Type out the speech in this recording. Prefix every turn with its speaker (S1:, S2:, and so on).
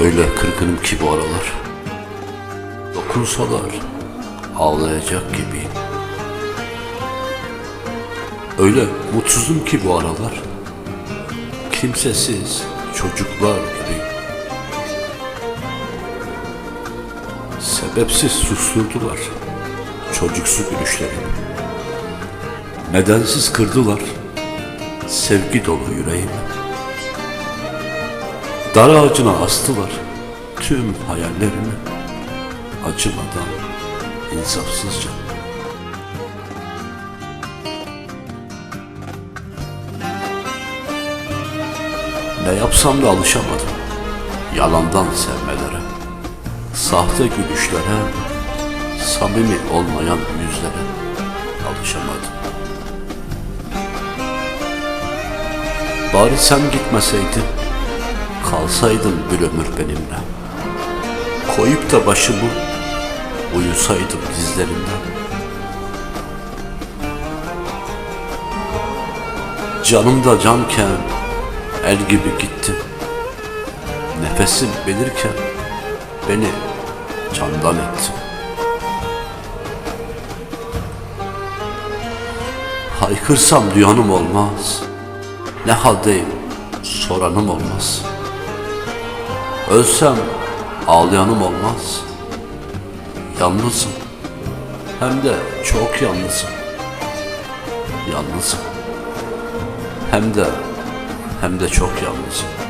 S1: Öyle kırgınım ki bu aralar. Dokunsalar ağlayacak gibiyim. Öyle mutsuzum ki bu aralar. Kimsesiz çocuklar gibi. Sebepsiz susturdular çocuksu gülüşlerimi. Nedensiz kırdılar sevgi dolu yüreğimi. Dar ağacına astılar tüm hayallerimi. Acımadan, insafsızca. Ne yapsam da alışamadım. Yalandan sevmelere, sahte gülüşlere, samimi olmayan yüzlere alışamadım. Bari sen gitmeseydin, kalsaydın bir ömür benimle. Koyup da başımı uyusaydım dizlerinde. Canımda canken el gibi gittin. Nefesim belirken beni candan ettin. Haykırsam duyanım olmaz. Ne haldeyim soranım olmaz. Ölsem ağlayanım olmaz. Yalnızım. Hem de çok yalnızım. Yalnızım. Hem de hem de çok yalnızım.